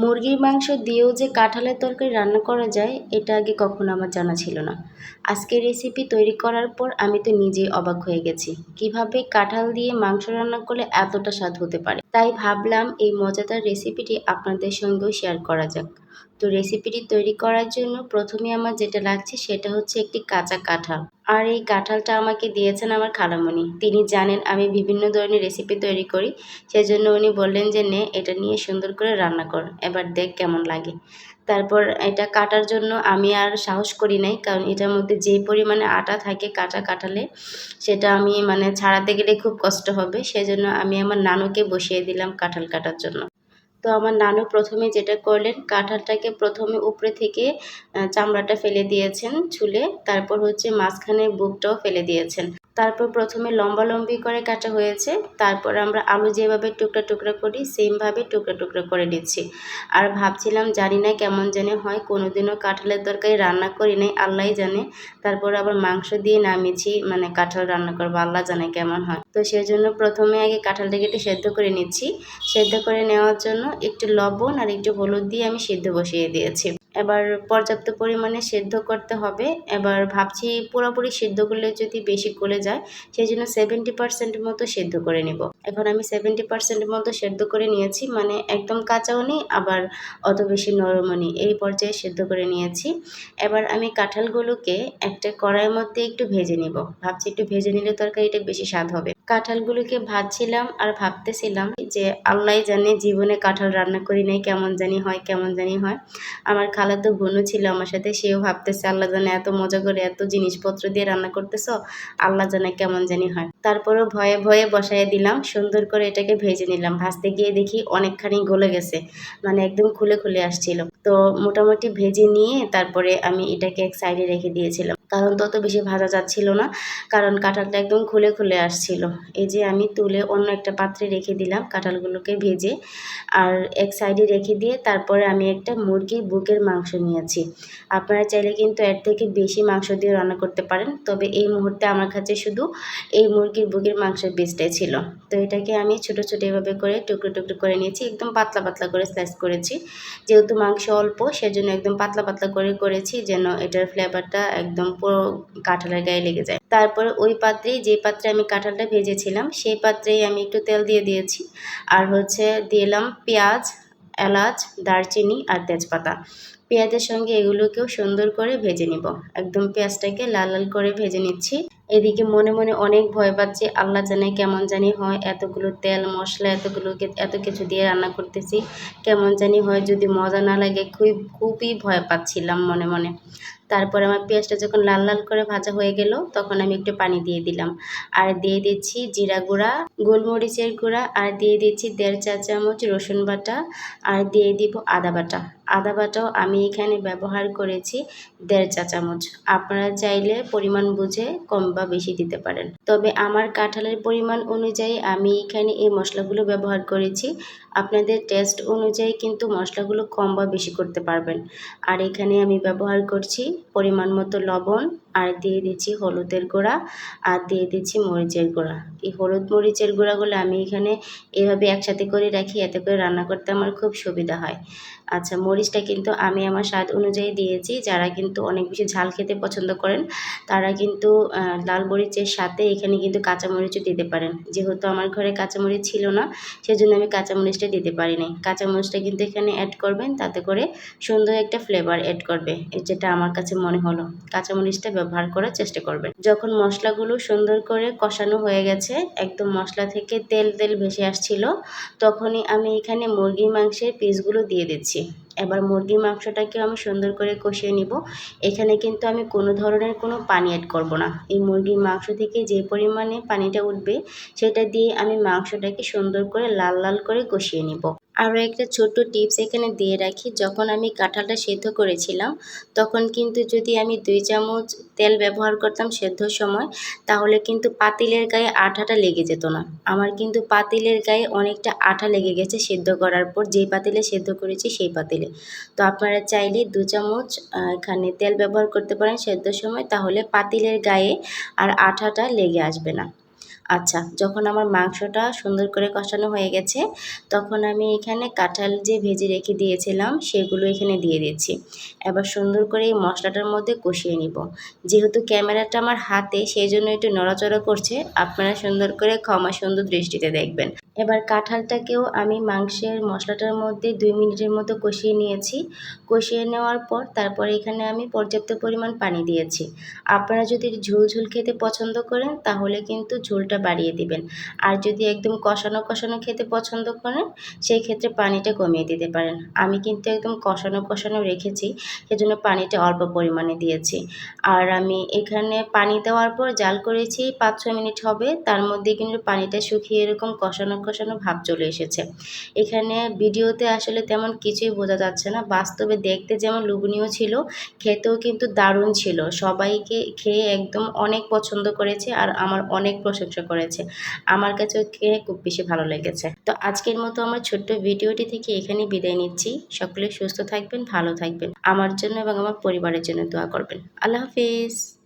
মুরগির মাংস দিয়েও যে কাঁঠালের তরকারি রান্না করা যায়, এটা আগে কখনো আমার জানা ছিল না। আজকের রেসিপি তৈরি করার পর আমি তো নিজেই অবাক হয়ে গেছি, কীভাবে কাঁঠাল দিয়ে মাংস রান্না করলে এতটা স্বাদ হতে পারে। তাই ভাবলাম এই মজাদার রেসিপিটি আপনাদের সঙ্গেও শেয়ার করা যাক। তো রেসিপিটি তৈরি করার জন্য প্রথমে আমার যেটা লাগছে সেটা হচ্ছে একটি কাঁচা কাঁঠাল। আর এই কাঁঠালটা আমাকে দিয়েছেন আমার খালামণি। তিনি জানেন আমি বিভিন্ন ধরনের রেসিপি তৈরি করি। সেজন্য উনি বললেন যে, নে, এটা নিয়ে সুন্দর করে রান্না কর। এবার দেখ কেমন লাগে। তারপর এটা কাটার জন্য আমি আর সাহস করি নাই, কারণ এটার মধ্যে যে পরিমাণে আটা থাকে কাটা কাটালে সেটা আমি মানে ছাড়াতে গেলে খুব কষ্ট হবে। সেজন্য আমি আমার নানুকে বসিয়ে দিলাম কাঁঠাল কাটার জন্য। তো আমার নানু প্রথমে যেটা করলেন, কাঁঠালটাকে প্রথমে উপরে থেকে চামড়াটা ফেলে দিয়েছেন ছুলে তারপর হচ্ছে মাঝখানে বুকটাও ফেলে দিয়েছেন। তারপর প্রথমে লম্বা লম্বি করে কাটা হয়েছে, তারপর আমরা আলু যেভাবে টুকরা টুকরা করি, সেমভাবে টুকরা টুকরা করে নিচ্ছি। আর ভাবছিলাম জানি না কেমন জানে হয়, কোনোদিনও কাঁঠালের তরকারি রান্না করি নাই আল্লাহ জানে। তারপর আবার মাংস দিয়ে নামিয়েছি মানে কাঁঠাল রান্না করব, আল্লাহ জানে কেমন হয়। তো সেই জন্য প্রথমে আগে কাঁঠালটাকে একটু সেদ্ধ করে নিচ্ছি। সেদ্ধ করে নেওয়ার জন্য একটু লবণ আর একটু হলুদ দিয়ে আমি সিদ্ধ বসিয়ে দিয়েছি। এবার পর্যাপ্ত পরিমাণে সেদ্ধ করতে হবে। এবার ভাবছি পুরোপুরি সেদ্ধ করলে যদি বেশি গলে যায় সেই জন্য সেভেন্টি পার্সেন্ট মতো সেদ্ধ করে নেব। এখন আমি সেভেন্টি পার্সেন্ট মতো সেদ্ধ করে নিয়েছি মানে একদম কাঁচাও নেই, আবার অত বেশি নরমও নেই। এই পর্যায়ে সেদ্ধ করে নিয়েছি। এবার আমি কাঁঠালগুলোকে একটা কড়াইয়ের মধ্যে একটু ভেজে নিব। ভাবছি একটু ভেজে নিলে তরকারিটা বেশি স্বাদ হবে। কাঁঠালগুলোকে ভাজছিলাম আর ভাবতেছিলাম যে আল্লাহ জানে জীবনে কাঁঠাল রান্না করি নাই, কেমন জানি হয়, কেমন জানি হয়। আমার খালা তো বোনও ছিল আমার সাথে, সেও ভাবতেছে, আল্লাহ জানে এত মজা করে এত জিনিসপত্র দিয়ে রান্না করতেছ, আল্লাহ জানে কেমন জানি হয়। তারপরও ভয়ে ভয়ে বসাই দিলাম, সুন্দর করে এটাকে ভেজে নিলাম। ভাজতে গিয়ে দেখি অনেকখানি গলে গেছে মানে একদম খুলে খুলে আসছিল। তো মোটামুটি ভেজে নিয়ে তারপরে আমি এটাকে এক সাইডে রেখে দিয়েছিলাম। কারণ তত বেশি ভাজা যাচ্ছিল না, কারণ কাঁঠালটা একদম খুলে খুলে আসছিল। এই যে আমি তুলে অন্য একটা পাত্রে রেখে দিলাম কাঁঠালগুলোকে ভেজে, আর এক সাইডে রেখে দিয়ে তারপরে আমি একটা মুরগির বুকের মাংস নিয়েছি। আপনারা চাইলে কিন্তু এর থেকে বেশি মাংস দিয়ে রান্না করতে পারেন, তবে এই মুহূর্তে আমার কাছে শুধু এই মুরগির বুকের মাংসের পিসটাই ছিল। তো এটাকে আমি ছোটো ছোটো এভাবে করে টুকরো টুকরো করে নিয়েছি, একদম পাতলা পাতলা করে স্লাইস করেছি। যেহেতু মাংস অল্প, সেজন্য একদম পাতলা পাতলা করে করেছি যেন এটার ফ্লেভারটা একদম পুরো কাঁঠালের গায়ে লেগে যায়। তারপরে ওই পাত্রেই যে পাত্রে আমি কাঁঠালটা ভেজেছিলাম, সেই পাত্রেই আমি একটু তেল দিয়ে দিয়েছি। আর হচ্ছে দিলাম পেঁয়াজ, এলাচ, দারচিনি আর তেজপাতা। পেঁয়াজের সঙ্গে এগুলোকেও সুন্দর করে ভেজে নিব। একদম পেঁয়াজটাকে লাল লাল করে ভেজে নিচ্ছি। এদিকে মনে মনে অনেক ভয় পাচ্ছি। আল্লাহ জানে কেমন জানি হয় এতগুলো তেল, মশলা, এতগুলো এত কিছু দিয়ে রান্না করতেছি। কেমন জানি হয় যদি মজা না লাগে, খুব খুবই ভয় পাচ্ছিলাম মনে মনে। তারপর আমার পেঁয়াজটা যখন লাল লাল করে ভাজা হয়ে গেল, তখন আমি একটু পানি দিয়ে দিলাম। আর দিয়ে দিচ্ছি জিরা গুঁড়া, গোলমরিচের গুঁড়া, আর দিয়ে দিচ্ছি দেড় চা চামচ রসুন বাটা, আর দিয়ে দিব আদা বাটা। আদা বাটাও আমি এখানে ব্যবহার করেছি দেড় চা চামচ। আপনারা চাইলে পরিমাণ বুঝে কম বা বেশি দিতে পারেন। তবে আমার কাঁঠালের পরিমাণ অনুযায়ী আমি এখানে এই মশলাগুলো ব্যবহার করেছি। আপনাদের টেস্ট অনুযায়ী কিন্তু মশলাগুলো কম বা বেশি করতে পারবেন। আর এখানে আমি ব্যবহার করছি পরিমাণ মতো লবণ আর দিয়ে দিচ্ছি হলুদের গুঁড়া আর দিয়ে দিচ্ছি মরিচের গুঁড়া। এই হলুদ মরিচের গুঁড়াগুলো আমি এখানে এভাবে একসাথে করে রাখি, এতে করে রান্না করতে আমার খুব সুবিধা হয়। আচ্ছা মরিচটা কিন্তু আমি আমার স্বাদ অনুযায়ী দিয়েছি। যারা কিন্তু অনেক বেশি ঝাল খেতে পছন্দ করেন, তারা কিন্তু লাল মরিচের সাথে এখানে কিন্তু কাঁচামরিচও দিতে পারেন। যেহেতু আমার ঘরে কাঁচামরিচ ছিল না, সেজন্য আমি কাঁচামরিচটা দিতে পারি নাই কাঁচামরিচটা কিন্তু এখানে অ্যাড করবেন, তাতে করে সুন্দর একটা ফ্লেভার অ্যাড করবে, যেটা আমার কাছে মনে হলো। কাঁচামরিচটা ব্যবহার করার চেষ্টা করবেন। যখন মশলাগুলো সুন্দর করে কষানো হয়ে গেছে, একদম মশলা থেকে তেল তেল ভেসে আসছিল, তখনই আমি এখানে মুরগির মাংসের পিসগুলো দিয়ে দিচ্ছি। এবার মুরগির মাংসটাকেও আমি সুন্দর করে কষিয়ে নিব। এখানে কিন্তু আমি কোনো ধরনের কোনো পানি অ্যাড করব না। এই মুরগির মাংস থেকে যে পরিমাণে পানিটা উঠবে, সেটা দিয়ে আমি মাংসটাকে সুন্দর করে লাল লাল করে কষিয়ে নিব। আরও একটা ছোট্ট টিপস এখানে দিয়ে রাখি, যখন আমি কাঁঠালটা সেদ্ধ করেছিলাম, তখন কিন্তু যদি আমি দুই চামচ তেল ব্যবহার করতাম সেদ্ধর সময়, তাহলে কিন্তু পাতিলের গায়ে আঠাটা লেগে যেত না। আমার কিন্তু পাতিলের গায়ে অনেকটা আঠা লেগে গেছে সেদ্ধ করার পর, যেই পাতিলে সেদ্ধ করেছি সেই পাতিলে। তো আপনারা চাইলে দু চামচ এখানে তেল ব্যবহার করতে পারেন সেদ্ধর সময়, তাহলে পাতিলের গায়ে আর আঠাটা লেগে আসবে না। আচ্ছা যখন আমার মাংসটা সুন্দর করে কষানো হয়ে গেছে, তখন আমি এখানে কাঁঠাল যে ভেজে রেখে দিয়েছিলাম, সেগুলো এখানে দিয়ে দিচ্ছি। এবার সুন্দর করে এই মশলাটার মধ্যে কষিয়ে নিব। যেহেতু ক্যামেরাটা আমার হাতে, সেই জন্য একটু নড়াচড়া করছে, আপনারা সুন্দর করে ক্ষমা সুন্দর দৃষ্টিতে দেখবেন। এবার কাঁঠালটাকেও আমি মাংসের মশলাটার মধ্যে দুই মিনিটের মতো কষিয়ে নিয়েছি। কষিয়ে নেওয়ার পর তারপরে এখানে আমি পর্যাপ্ত পরিমাণ পানি দিয়েছি। আপনারা যদি ঝোল ঝোল খেতে পছন্দ করেন, তাহলে কিন্তু ঝোলটা বাড়িয়ে দিবেন। আর যদি একদম কষানো কষানো খেতে পছন্দ করেন, সেই ক্ষেত্রে পানিটা কমিয়ে দিতে পারেন। আমি কিন্তু একদম কষানো কষানো রেখেছি, সেজন্য পানিটা অল্প পরিমাণে দিয়েছি। আর আমি এখানে পানি দেওয়ার পর জাল করেছি, পাঁচ ছ মিনিট হবে। তার মধ্যে কিন্তু পানিটা শুকিয়ে এরকম কষানো কষানো ভাব চলে এসেছে। এখানে ভিডিওতে আসলে তেমন কিছুই বোঝা যাচ্ছে না। বাস্তবে দেখতে যেমন লোভনীয় ছিল, খেতেও কিন্তু দারুণ ছিল। সবাইকে খেয়ে একদম অনেক পছন্দ করেছে আর আমার অনেক প্রশংসা করেছে। আমার কাছেও খেয়ে খুব বেশি ভালো লেগেছে। তো আজকের মতো আমার ছোট্ট ভিডিওটি থেকে এখানে বিদায় নিচ্ছি। সকলে সুস্থ থাকবেন, ভালো থাকবেন। আমার জন্য এবং আমার পরিবারের জন্য দোয়া করবেন। আল্লাহ হাফিজ।